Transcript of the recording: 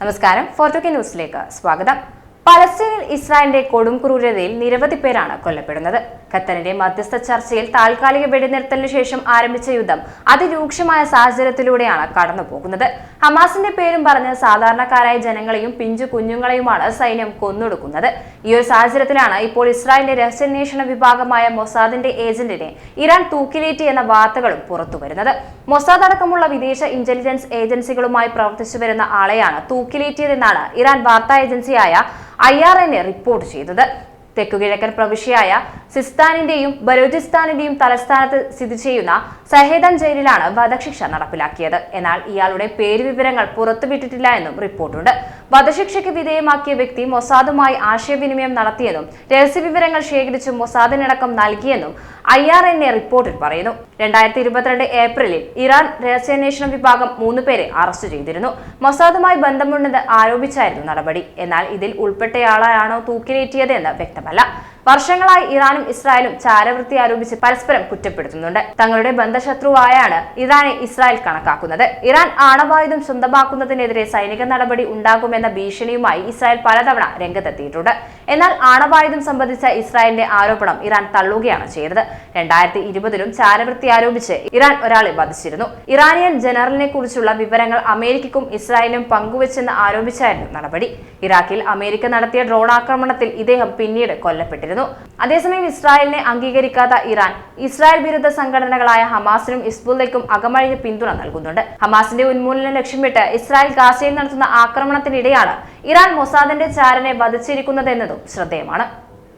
നമസ്കാരം. ഫോർട്ടുകെ ന്യൂസിലേക്ക് സ്വാഗതം. പലസ്തീനിൽ ഇസ്രായേലിന്റെ കൊടും ക്രൂരതയിൽ നിരവധി പേരാണ് കൊല്ലപ്പെടുന്നത്. ഖത്തറിന്റെ മധ്യസ്ഥ ചർച്ചയിൽ താൽക്കാലിക വെടിനിർത്തലിന് ശേഷം ആരംഭിച്ച യുദ്ധം അതിരൂക്ഷമായ സാഹചര്യത്തിലൂടെയാണ് കടന്നുപോകുന്നത്. ഹമാസിന്റെ പേരും പറഞ്ഞ് സാധാരണക്കാരായ ജനങ്ങളെയും പിഞ്ചു കുഞ്ഞുങ്ങളെയുമാണ് സൈന്യം കൊന്നൊടുക്കുന്നത്. ഈ ഒരു സാഹചര്യത്തിലാണ് ഇപ്പോൾ ഇസ്രായേലിന്റെ രഹസ്യാന്വേഷണ വിഭാഗമായ മൊസാദിന്റെ ഏജന്റിനെ ഇറാൻ തൂക്കിലേറ്റി എന്ന വാർത്തകളും പുറത്തുവരുന്നത്. മൊസാദ് അടക്കമുള്ള വിദേശ ഇന്റലിജൻസ് ഏജൻസികളുമായി പ്രവർത്തിച്ചു വരുന്ന ആളെയാണ് തൂക്കിലേറ്റിയതെന്നാണ് ഇറാൻ വാർത്താ ഏജൻസിയായ ഐ ആർ റിപ്പോർട്ട് ചെയ്തത്. തെക്കുകിഴക്കൻ പ്രവിശ്യയായ സിസ്താനിന്റെയും ബലോചിസ്ഥാനിന്റെയും തലസ്ഥാനത്ത് സ്ഥിതി ചെയ്യുന്ന സഹേദൻ ജയിലിലാണ് വധശിക്ഷ നടപ്പിലാക്കിയത്. എന്നാൽ ഇയാളുടെ പേര് വിവരങ്ങൾ പുറത്തുവിട്ടിട്ടില്ല എന്നും റിപ്പോർട്ടുണ്ട്. വധശിക്ഷയ്ക്ക് വിധേയമാക്കിയ വ്യക്തി മൊസാദുമായി ആശയവിനിമയം നടത്തിയെന്നും രഹസ്യവിവരങ്ങൾ ശേഖരിച്ച് മൊസാദിനടക്കം നൽകിയെന്നും ഐ ആർ എൻ എ റിപ്പോർട്ടിൽ പറയുന്നു. രണ്ടായിരത്തി ഇരുപത്തിരണ്ട് ഏപ്രിലിൽ ഇറാൻ രഹസ്യാന്വേഷണ വിഭാഗം മൂന്ന് പേരെ അറസ്റ്റ് ചെയ്തിരുന്നു. മൊസാദുമായി ബന്ധമുണ്ടെന്ന് ആരോപിച്ചായിരുന്നു നടപടി. എന്നാൽ ഇതിൽ ഉൾപ്പെട്ടയാളാണോ തൂക്കിലേറ്റിയതെന്ന് വ്യക്തമല്ല. വർഷങ്ങളായി ഇറാനും ഇസ്രായേലും ചാരവൃത്തി ആരോപിച്ച് പരസ്പരം കുറ്റപ്പെടുത്തുന്നുണ്ട്. തങ്ങളുടെ ബന്ധശത്രുവായാണ് ഇറാനെ ഇസ്രായേൽ കണക്കാക്കുന്നത്. ഇറാൻ ആണവായുധം സ്വന്തമാക്കുന്നതിനെതിരെ സൈനിക നടപടി ഉണ്ടാകുമെന്ന ഭീഷണിയുമായി ഇസ്രായേൽ പലതവണ രംഗത്തെത്തിയിട്ടുണ്ട്. എന്നാൽ ആണവായുധം സംബന്ധിച്ച ഇസ്രായേലിന്റെ ആരോപണം ഇറാൻ തള്ളുകയാണ് ചെയ്തത്. രണ്ടായിരത്തി ഇരുപതിലും ചാരവൃത്തി ആരോപിച്ച് ഇറാൻ ഒരാളെ വധിച്ചിരുന്നു. ഇറാനിയൻ ജനറലിനെ കുറിച്ചുള്ള വിവരങ്ങൾ അമേരിക്കയ്ക്കും ഇസ്രായേലിനും പങ്കുവച്ചെന്ന് ആരോപിച്ചായിരുന്നു നടപടി. ഇറാഖിൽ അമേരിക്ക നടത്തിയ ഡ്രോൺ ആക്രമണത്തിൽ ഇദ്ദേഹം പിന്നീട് കൊല്ലപ്പെട്ടിരുന്നു. അതേസമയം ഇസ്രായേലിനെ അംഗീകരിക്കാത്ത ഇറാൻ ഇസ്രായേൽ വിരുദ്ധ സംഘടനകളായ ഹമാസിനും ഇസ്ബുല്ലയ്ക്കും അകമഴിഞ്ഞ് പിന്തുണ നൽകുന്നുണ്ട്. ഹമാസിന്റെ ഉന്മൂലനം ലക്ഷ്യമിട്ട് ഇസ്രായേൽ ഗാസയിൽ നടത്തുന്ന ആക്രമണത്തിനിടെയാണ് ഇറാൻ മൊസാദിന്റെ ചാരനെ വധിച്ചിരിക്കുന്നതെന്നതും ശ്രദ്ധേയമാണ്